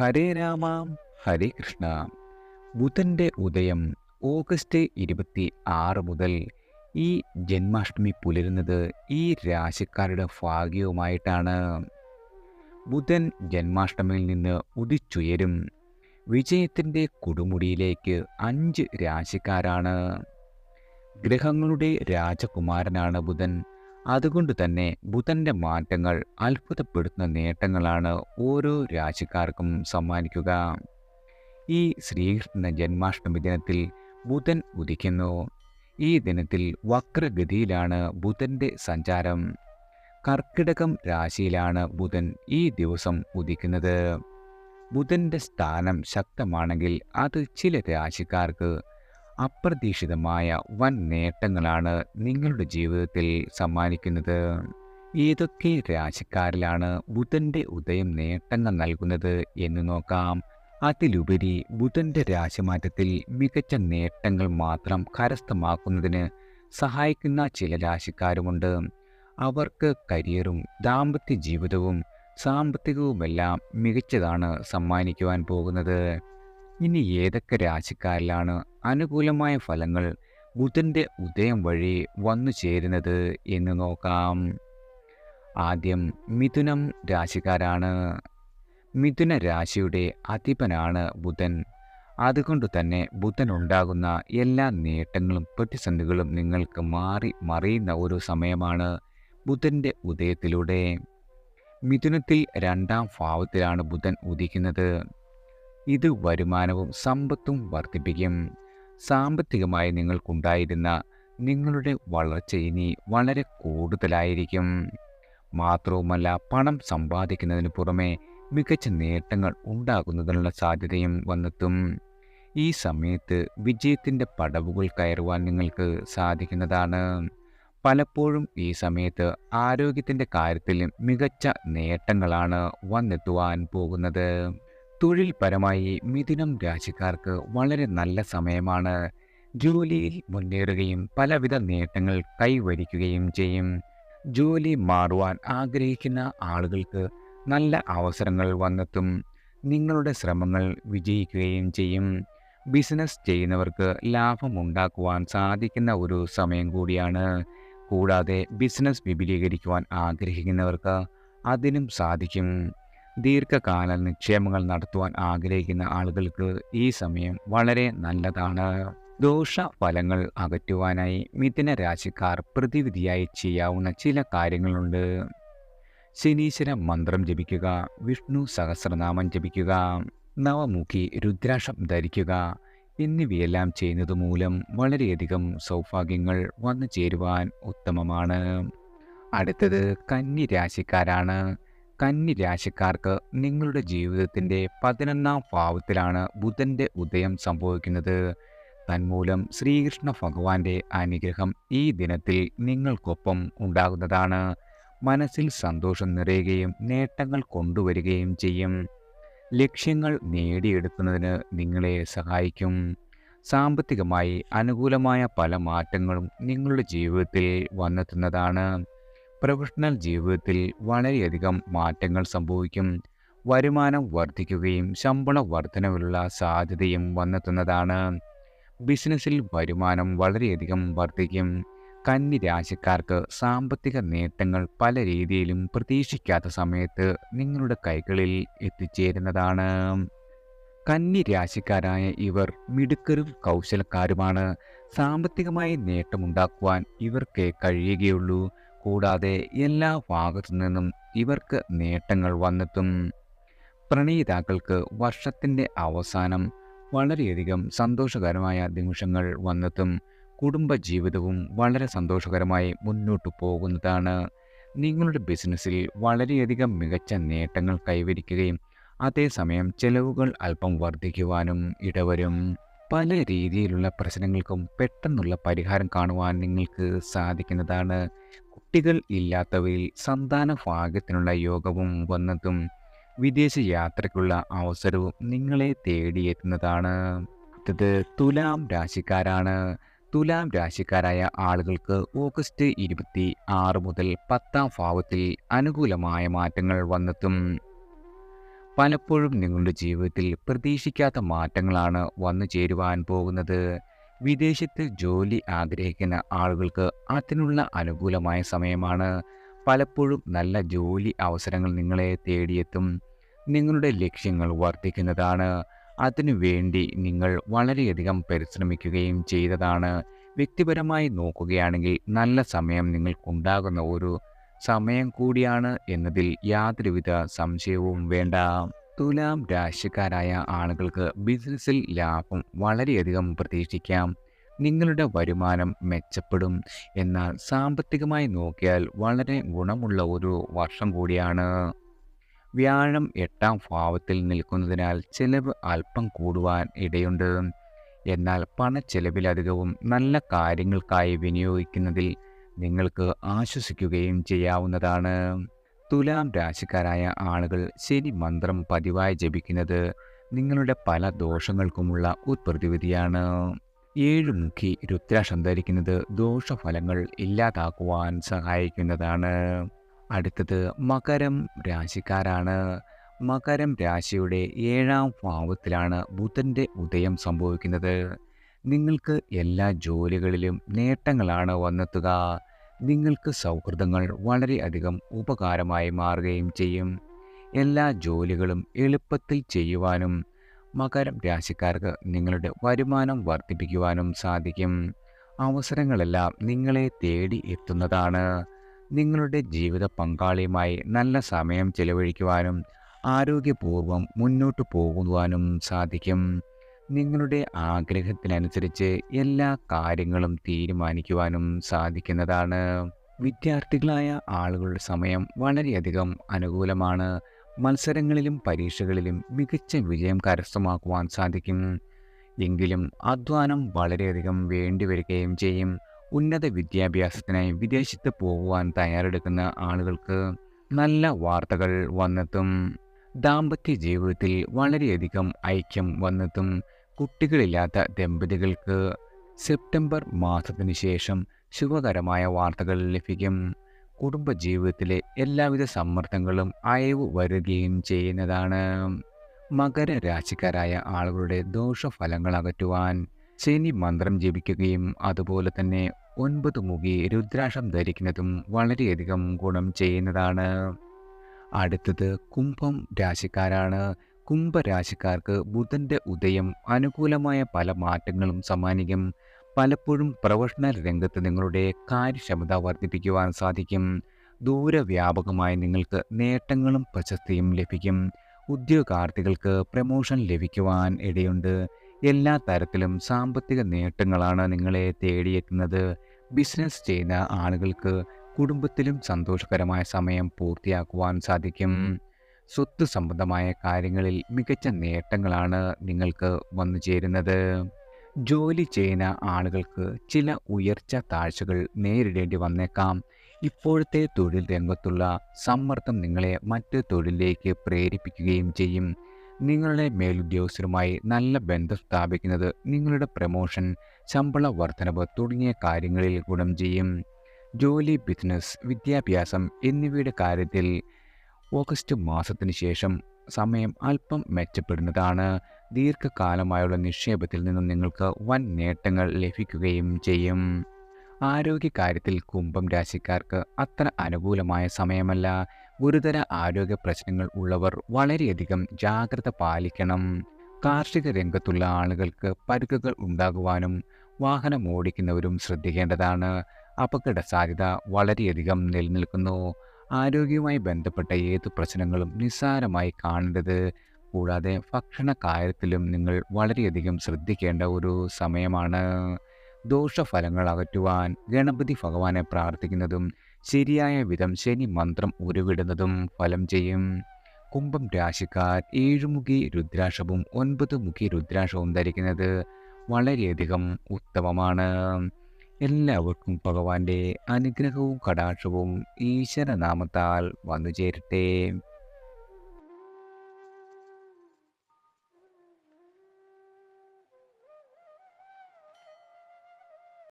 ഹരേ രാമ ഹരേ കൃഷ്ണ. ബുധന്റെ ഉദയം ഓഗസ്റ്റ് ഇരുപത്തി ആറ് മുതൽ ഈ ജന്മാഷ്ടമി പുലരുന്നത് ഈ രാശിക്കാരുടെ ഭാഗ്യവുമായിട്ടാണ്. ബുധൻ ജന്മാഷ്ടമിയിൽ നിന്ന് ഉദിച്ചുയരും. വിജയത്തിന്റെ കൊടുമുടിയിലേക്ക് അഞ്ച് രാശിക്കാരാണ്. ഗ്രഹങ്ങളുടെ രാജകുമാരനാണ് ബുധൻ. അതുകൊണ്ട് തന്നെ ബുധന്റെ മാറ്റങ്ങൾ അത്ഭുതപ്പെടുത്തുന്ന നേട്ടങ്ങളാണ് ഓരോ രാശിക്കാർക്കും സമ്മാനിക്കുക. ഈ ശ്രീകൃഷ്ണ ജന്മാഷ്ടമി ദിനത്തിൽ ബുധൻ ഉദിക്കുന്നു. ഈ ദിനത്തിൽ വക്രഗതിയിലാണ് ബുധന്റെ സഞ്ചാരം. കർക്കിടകം രാശിയിലാണ് ബുധൻ ഈ ദിവസം ഉദിക്കുന്നത്. ബുധന്റെ സ്ഥാനം ശക്തമാണെങ്കിൽ അത് ചില രാശിക്കാർക്ക് അപ്രതീക്ഷിതമായ വൻ നേട്ടങ്ങളാണ് നിങ്ങളുടെ ജീവിതത്തിൽ സമ്മാനിക്കുന്നത്. ഏതൊക്കെ രാശിക്കാരിലാണ് ബുധന്റെ ഉദയം നേട്ടങ്ങൾ നൽകുന്നത് എന്ന് നോക്കാം. അതിലുപരി ബുധന്റെ രാശിമാറ്റത്തിൽ മികച്ച നേട്ടങ്ങൾ മാത്രം കരസ്ഥമാക്കുന്നതിന് സഹായിക്കുന്ന ചില രാശിക്കാരുമുണ്ട്. അവർക്ക് കരിയറും ദാമ്പത്യ ജീവിതവും സാമ്പത്തികവുമെല്ലാം മികച്ചതാണ് സമ്മാനിക്കുവാൻ പോകുന്നത്. ഇനി ഏതൊക്കെ രാശിക്കാരിലാണ് അനുകൂലമായ ഫലങ്ങൾ ബുധന്റെ ഉദയം വഴി വന്നു ചേരുന്നത് എന്ന് നോക്കാം. ആദ്യം മിഥുനം രാശിക്കാരാണ്. മിഥുന രാശിയുടെ അധിപനാണ് ബുധൻ. അതുകൊണ്ട് തന്നെ ബുധൻ ഉണ്ടാകുന്ന എല്ലാ നേട്ടങ്ങളും പ്രതിസന്ധികളും നിങ്ങൾക്ക് മാറി മറിയുന്ന ഒരു സമയമാണ് ബുധന്റെ ഉദയത്തിലൂടെ. മിഥുനത്തിൽ രണ്ടാം ഭാവത്തിലാണ് ബുധൻ ഉദിക്കുന്നത്. ഇത് വരുമാനവും സമ്പത്തും വർദ്ധിപ്പിക്കും. സാമ്പത്തികമായി നിങ്ങൾക്കുണ്ടായിരുന്ന നിങ്ങളുടെ വളർച്ച ഇനി വളരെ കൂടുതലായിരിക്കും. മാത്രവുമല്ല പണം സമ്പാദിക്കുന്നതിന് പുറമെ മികച്ച നേട്ടങ്ങൾ ഉണ്ടാകുന്നതിനുള്ള സാധ്യതയും വന്നെത്തും. ഈ സമയത്ത് വിജയത്തിന്റെ പടവുകൾ കയറുവാൻ നിങ്ങൾക്ക് സാധിക്കുന്നതാണ്. പലപ്പോഴും ഈ സമയത്ത് ആരോഗ്യത്തിന്റെ കാര്യത്തിലും മികച്ച നേട്ടങ്ങളാണ് വന്നെത്തുവാൻ പോകുന്നത്. തൊഴിൽപരമായി മിഥുനം രാശിക്കാർക്ക് വളരെ നല്ല സമയമാണ്. ജോലിയിൽ മുന്നേറുകയും പലവിധ നേട്ടങ്ങൾ കൈവരിക്കുകയും ചെയ്യും. ജോലി മാറുവാൻ ആഗ്രഹിക്കുന്ന ആളുകൾക്ക് നല്ല അവസരങ്ങൾ വന്നെത്തും. നിങ്ങളുടെ ശ്രമങ്ങൾ വിജയിക്കുകയും ചെയ്യും. ബിസിനസ് ചെയ്യുന്നവർക്ക് ലാഭമുണ്ടാക്കുവാൻ സാധിക്കുന്ന ഒരു സമയം കൂടിയാണ്. കൂടാതെ ബിസിനസ് വിപുലീകരിക്കുവാൻ ആഗ്രഹിക്കുന്നവർക്ക് അതിനും സാധിക്കും. ദീർഘകാല നിക്ഷേപങ്ങൾ നടത്തുവാൻ ആഗ്രഹിക്കുന്ന ആളുകൾക്ക് ഈ സമയം വളരെ നല്ലതാണ്. ദോഷ ഫലങ്ങൾ അകറ്റുവാനായി മിഥുന രാശിക്കാർ പ്രതിവിധിയായി ചെയ്യാവുന്ന ചില കാര്യങ്ങളുണ്ട്. ശനീശ്വര മന്ത്രം ജപിക്കുക വിഷ്ണു സഹസ്രനാമം ജപിക്കുക നവമുഖി രുദ്രാക്ഷം ധരിക്കുക എന്നിവയെല്ലാം ചെയ്യുന്നത് മൂലം വളരെയധികം സൗഭാഗ്യങ്ങൾ വന്നു ചേരുവാൻ ഉത്തമമാണ്. അടുത്തത് കന്നി രാശിക്കാരാണ്. കന്നി രാശിക്കാർക്ക് നിങ്ങളുടെ ജീവിതത്തിന്റെ പതിനൊന്നാം ഭാവത്തിലാണ് ബുധന്റെ ഉദയം സംഭവിക്കുന്നത്. തന്മൂലം ശ്രീകൃഷ്ണ ഭഗവാന്റെ അനുഗ്രഹം ഈ ദിനത്തിൽ നിങ്ങൾക്കൊപ്പം ഉണ്ടാകുന്നതാണ്. മനസ്സിൽ സന്തോഷം നിറയുകയും നേട്ടങ്ങൾ കൊണ്ടുവരികയും ചെയ്യും. ലക്ഷ്യങ്ങൾ നേടിയെടുക്കുന്നതിന് നിങ്ങളെ സഹായിക്കും. സാമ്പത്തികമായി അനുകൂലമായ പല മാറ്റങ്ങളും നിങ്ങളുടെ ജീവിതത്തിൽ വന്നെത്തുന്നതാണ്. പ്രൊഫഷണൽ ജീവിതത്തിൽ വളരെയധികം മാറ്റങ്ങൾ സംഭവിക്കും. വരുമാനം വർദ്ധിക്കുകയും ശമ്പള വർധനവിലുള്ള സാധ്യതയും വന്നെത്തുന്നതാണ്. ബിസിനസ്സിൽ വരുമാനം വളരെയധികം വർദ്ധിക്കും. കന്നി രാശിക്കാർക്ക് സാമ്പത്തിക നേട്ടങ്ങൾ പല രീതിയിലും പ്രതീക്ഷിക്കാത്ത സമയത്ത് നിങ്ങളുടെ കൈകളിൽ എത്തിച്ചേരുന്നതാണ്. കന്നി രാശിക്കാരായ ഇവർ മിടുക്കരും കൗശലക്കാരുമാണ്. സാമ്പത്തികമായി നേട്ടമുണ്ടാക്കുവാൻ ഇവർക്കേ കഴിയുകയുള്ളൂ. കൂടാതെ എല്ലാ ഭാഗത്തു നിന്നും ഇവർക്ക് നേട്ടങ്ങൾ വന്നെത്തും. പ്രണയിതാക്കൾക്ക് വർഷത്തിന്റെ അവസാനം വളരെയധികം സന്തോഷകരമായ നിമിഷങ്ങൾ വന്നെത്തും. കുടുംബജീവിതവും വളരെ സന്തോഷകരമായി മുന്നോട്ടു പോകുന്നതാണ്. നിങ്ങളുടെ ബിസിനസ്സിൽ വളരെയധികം മികച്ച നേട്ടങ്ങൾ കൈവരിക്കുകയും അതേസമയം ചെലവുകൾ അല്പം വർദ്ധിക്കുവാനും ഇടവരും. പല രീതിയിലുള്ള പ്രശ്നങ്ങൾക്കും പെട്ടെന്നുള്ള പരിഹാരം കാണുവാൻ നിങ്ങൾക്ക് സാധിക്കുന്നതാണ്. കുട്ടികൾ ഇല്ലാത്തവയിൽ സന്താന ഭാഗ്യത്തിനുള്ള യോഗവും വന്നതും വിദേശ യാത്രയ്ക്കുള്ള അവസരവും നിങ്ങളെ തേടിയെത്തുന്നതാണ്. അടുത്തത് തുലാം രാശിക്കാരാണ്. തുലാം രാശിക്കാരായ ആളുകൾക്ക് ഓഗസ്റ്റ് ഇരുപത്തി ആറ് മുതൽ പത്താം ഭാവത്തിൽ അനുകൂലമായ മാറ്റങ്ങൾ വന്നെത്തും പലപ്പോഴും നിങ്ങളുടെ ജീവിതത്തിൽ പ്രതീക്ഷിക്കാത്ത മാറ്റങ്ങളാണ് വന്നു ചേരുവാൻ പോകുന്നത്. വിദേശത്ത് ജോലി ആഗ്രഹിക്കുന്ന ആളുകൾക്ക് അതിനുള്ള അനുകൂലമായ സമയമാണ്. പലപ്പോഴും നല്ല ജോലി അവസരങ്ങൾ നിങ്ങളെ തേടിയെത്തും. നിങ്ങളുടെ ലക്ഷ്യങ്ങൾ വർദ്ധിക്കുന്നതാണ്. അതിനു വേണ്ടി നിങ്ങൾ വളരെയധികം പരിശ്രമിക്കുകയും ചെയ്തതാണ്. വ്യക്തിപരമായി നോക്കുകയാണെങ്കിൽ നല്ല സമയം നിങ്ങൾക്കുണ്ടാകുന്ന ഒരു സമയം കൂടിയാണ് എന്നതിൽ യാതൊരുവിധ സംശയവും വേണ്ട. തുലാം രാശിക്കാരായ ആളുകൾക്ക് ബിസിനസ്സിൽ ലാഭം വളരെയധികം പ്രതീക്ഷിക്കാം. നിങ്ങളുടെ വരുമാനം മെച്ചപ്പെടും. എന്നാൽ സാമ്പത്തികമായി നോക്കിയാൽ വളരെ ഗുണമുള്ള ഒരു വർഷം കൂടിയാണ്. വ്യാഴം എട്ടാം ഭാവത്തിൽ നിൽക്കുന്നതിനാൽ ചെലവ് അല്പം കൂടുവാൻ ഇടയുണ്ട്. എന്നാൽ പണച്ചെലവിലധികവും നല്ല കാര്യങ്ങൾക്കായി വിനിയോഗിക്കുന്നതിൽ നിങ്ങൾക്ക് ആശ്വസിക്കുകയും ചെയ്യാവുന്നതാണ്. തുലാം രാശിക്കാരായ ആളുകൾ ശനി മന്ത്രം പതിവായി ജപിക്കുന്നത് നിങ്ങളുടെ പല ദോഷങ്ങൾക്കുമുള്ള ഉത്പ്രതിവിധിയാണ്. പ്രതിവിധിയാണ് ഏഴുമുഖി രുദ്രാക്ഷം ധരിക്കുന്നത് ദോഷഫലങ്ങൾ ഇല്ലാതാക്കുവാൻ സഹായിക്കുന്നതാണ്. അടുത്തത് മകരം രാശിക്കാരാണ്. മകരം രാശിയുടെ ഏഴാം ഭാവത്തിലാണ് ബുധന്റെ ഉദയം സംഭവിക്കുന്നത്. നിങ്ങൾക്ക് എല്ലാ ജോലികളിലും നേട്ടങ്ങളാണ് വന്നെത്തുക. നിങ്ങൾക്ക് സൗഹൃദങ്ങൾ വളരെയധികം ഉപകാരമായി മാറുകയും ചെയ്യും. എല്ലാ ജോലികളും എളുപ്പത്തിൽ ചെയ്യുവാനും മകരം രാശിക്കാർക്ക് നിങ്ങളുടെ വരുമാനം വർദ്ധിപ്പിക്കുവാനും സാധിക്കും. അവസരങ്ങളെല്ലാം നിങ്ങളെ തേടി എത്തുന്നതാണ്. നിങ്ങളുടെ ജീവിത പങ്കാളിയുമായി നല്ല സമയം ചെലവഴിക്കുവാനും ആരോഗ്യപൂർവം മുന്നോട്ട് പോകുവാനും സാധിക്കും. നിങ്ങളുടെ ആഗ്രഹത്തിനനുസരിച്ച് എല്ലാ കാര്യങ്ങളും തീരുമാനിക്കുവാനും സാധിക്കുന്നതാണ്. വിദ്യാർത്ഥികളായ ആളുകളുടെ സമയം വളരെയധികം അനുകൂലമാണ്. മത്സരങ്ങളിലും പരീക്ഷകളിലും മികച്ച വിജയം കരസ്ഥമാക്കുവാൻ സാധിക്കും. എങ്കിലും അധ്വാനം വളരെയധികം വേണ്ടിവരികയും ചെയ്യും. ഉന്നത വിദ്യാഭ്യാസത്തിനായി വിദേശത്ത് പോകുവാൻ തയ്യാറെടുക്കുന്ന ആളുകൾക്ക് നല്ല വാർത്തകൾ വന്നെത്തും. ദാമ്പത്യ ജീവിതത്തിൽ വളരെയധികം ഐക്യം വന്നെത്തും. കുട്ടികളില്ലാത്ത ദമ്പതികൾക്ക് സെപ്റ്റംബർ മാസത്തിന് ശേഷം ശുഭകരമായ വാർത്തകൾ ലഭിക്കും. കുടുംബജീവിതത്തിലെ എല്ലാവിധ സമ്മർദ്ദങ്ങളും അയവ് വരികയും ചെയ്യുന്നതാണ്. മകര രാശിക്കാരായ ആളുകളുടെ ദോഷഫലങ്ങൾ അകറ്റുവാൻ ശനി മന്ത്രം ജപിക്കുകയും അതുപോലെ തന്നെ ഒൻപത് മുഖി രുദ്രാക്ഷം ധരിക്കുന്നതും വളരെയധികം ഗുണം ചെയ്യുന്നതാണ്. അടുത്തത് കുംഭം രാശിക്കാരാണ്. കുംഭരാശിക്കാർക്ക് ബുധന്റെ ഉദയം അനുകൂലമായ പല മാറ്റങ്ങളും സമ്മാനിക്കും. പലപ്പോഴും പ്രൊഫഷണൽ രംഗത്ത് നിങ്ങളുടെ കാര്യക്ഷമത വർദ്ധിപ്പിക്കുവാൻ സാധിക്കും. ദൂരവ്യാപകമായി നിങ്ങൾക്ക് നേട്ടങ്ങളും പ്രശസ്തിയും ലഭിക്കും. ഉദ്യോഗാർത്ഥികൾക്ക് പ്രമോഷൻ ലഭിക്കുവാൻ ഇടയുണ്ട്. എല്ലാ തരത്തിലും സാമ്പത്തിക നേട്ടങ്ങളാണ് നിങ്ങളെ തേടിയെത്തുന്നത്. ബിസിനസ് ചെയ്യുന്ന ആളുകൾക്ക് കുടുംബത്തിലും സന്തോഷകരമായ സമയം പൂർത്തിയാക്കുവാൻ സാധിക്കും. സ്വത്ത് സംബന്ധമായ കാര്യങ്ങളിൽ മികച്ച നേട്ടങ്ങളാണ് നിങ്ങൾക്ക് വന്നു ചേരുന്നത്. ജോലി ചെയ്യുന്ന ആളുകൾക്ക് ചില ഉയർച്ച താഴ്ചകൾ നേരിടേണ്ടി വന്നേക്കാം. ഇപ്പോഴത്തെ തൊഴിൽ രംഗത്തുള്ള സമ്മർദ്ദം നിങ്ങളെ മറ്റ് തൊഴിലിലേക്ക് പ്രേരിപ്പിക്കുകയും ചെയ്യും. നിങ്ങളുടെ മേലുദ്യോഗസ്ഥരുമായി നല്ല ബന്ധം സ്ഥാപിക്കുന്നത് നിങ്ങളുടെ പ്രമോഷൻ ശമ്പള വർധനവ് തുടങ്ങിയ കാര്യങ്ങളിൽ ഗുണം ചെയ്യും. ജോലി ബിസിനസ് വിദ്യാഭ്യാസം എന്നിവയുടെ കാര്യത്തിൽ ഓഗസ്റ്റ് മാസത്തിന് ശേഷം സമയം അല്പം മെച്ചപ്പെടുന്നതാണ്. ദീർഘകാലമായുള്ള നിക്ഷേപത്തിൽ നിന്നും നിങ്ങൾക്ക് വൻ നേട്ടങ്ങൾ ലഭിക്കുകയും ചെയ്യും. ആരോഗ്യകാര്യത്തിൽ കുംഭം രാശിക്കാർക്ക് അത്ര അനുകൂലമായ സമയമല്ല. ഗുരുതര ആരോഗ്യ പ്രശ്നങ്ങൾ ഉള്ളവർ വളരെയധികം ജാഗ്രത പാലിക്കണം. കാർഷിക രംഗത്തുള്ള ആളുകൾക്ക് പരുക്കുകൾ ഉണ്ടാകുവാനും വാഹനം ഓടിക്കുന്നവരും ശ്രദ്ധിക്കേണ്ടതാണ്. അപകട സാധ്യത വളരെയധികം നിലനിൽക്കുന്നു. ആരോഗ്യവുമായി ബന്ധപ്പെട്ട ഏത് പ്രശ്നങ്ങളും നിസ്സാരമായി കാണേണ്ടത് കൂടാതെ ഭക്ഷണ കാര്യത്തിലും നിങ്ങൾ വളരെയധികം ശ്രദ്ധിക്കേണ്ട ഒരു സമയമാണ്. ദോഷഫലങ്ങൾ അകറ്റുവാൻ ഗണപതി ഭഗവാനെ പ്രാർത്ഥിക്കുന്നതും ശരിയായ വിധം ശനി മന്ത്രം ഉരുവിടുന്നതും ഫലം ചെയ്യും. കുംഭം രാശിക്കാർ ഏഴുമുഖി രുദ്രാക്ഷവും ഒൻപത് മുഖി രുദ്രാക്ഷവും ധരിക്കുന്നത് വളരെയധികം ഉത്തമമാണ്. എല്ലാവർക്കും ഭഗവാന്റെ അനുഗ്രഹവും കടാക്ഷവും ഈശ്വരനാമത്താൽ വന്നു ചേരട്ടെ